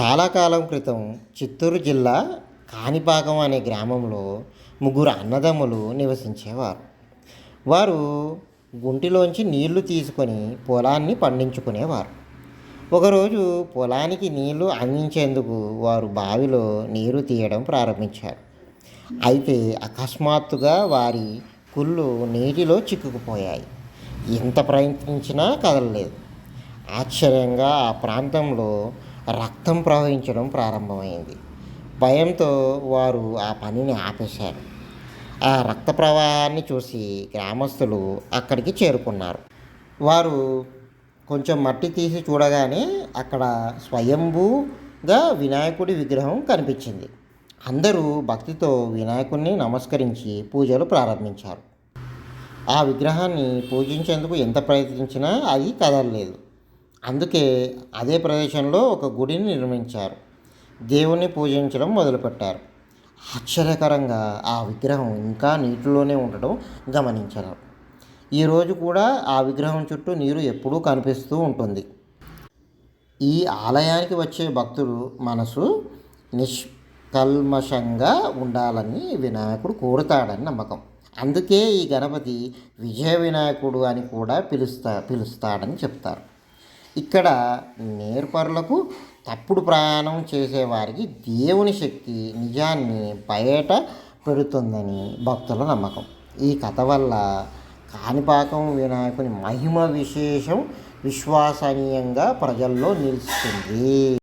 చాలా కాలం క్రితం చిత్తూరు జిల్లా కాణిపాకం అనే గ్రామంలో ముగ్గురు అన్నదమ్ములు నివసించేవారు. వారు గుంటిలోంచి నీళ్ళు తీసుకొని పొలాన్ని పండించుకునేవారు. ఒకరోజు పొలానికి నీళ్ళు అందించేందుకు వారు బావిలో నీరు తీయడం ప్రారంభించారు. అయితే అకస్మాత్తుగా వారి కుళ్ళు నీటిలో చిక్కుకుపోయాయి. ఎంత ప్రయత్నించినా కదలలేదు. ఆశ్చర్యంగా ఆ ప్రాంతంలో రక్తం ప్రవహించడం ప్రారంభమైంది. భయంతో వారు ఆ పనిని ఆపేశారు. ఆ రక్త ప్రవాహాన్ని చూసి గ్రామస్తులు అక్కడికి చేరుకున్నారు. వారు కొంచెం మట్టి తీసి చూడగానే అక్కడ స్వయంభూగా వినాయకుడి విగ్రహం కనిపించింది. అందరూ భక్తితో వినాయకుడిని నమస్కరించి పూజలు ప్రారంభించారు. ఆ విగ్రహాన్ని పూజించేందుకు ఎంత ప్రయత్నించినా అది కదలలేదు. అందుకే అదే ప్రదేశంలో ఒక గుడిని నిర్మించారు. దేవుణ్ణి పూజించడం మొదలుపెట్టారు. ఆశ్చర్యకరంగా ఆ విగ్రహం ఇంకా నీటిలోనే ఉండడం గమనించారు. ఈరోజు కూడా ఆ విగ్రహం చుట్టూ నీరు ఎప్పుడూ కనిపిస్తూ ఉంటుంది. ఈ ఆలయానికి వచ్చే భక్తులు మనసు నిష్కల్మషంగా ఉండాలని వినాయకుడు కోరుతాడని నమ్మకం. అందుకే ఈ గణపతి విజయ వినాయకుడు అని కూడా పిలుస్తా పిలుస్తాడని చెప్తారు. ఇక్కడ నేర్పరులకు తప్పుడు ప్రయాణం చేసేవారికి దేవుని శక్తి నిజాన్ని బయట పెడుతుందని భక్తుల నమ్మకం. ఈ కథ వల్ల కాణిపాకం వినాయకుని మహిమ విశేషం విశ్వసనీయంగా ప్రజల్లో నిలుస్తుంది.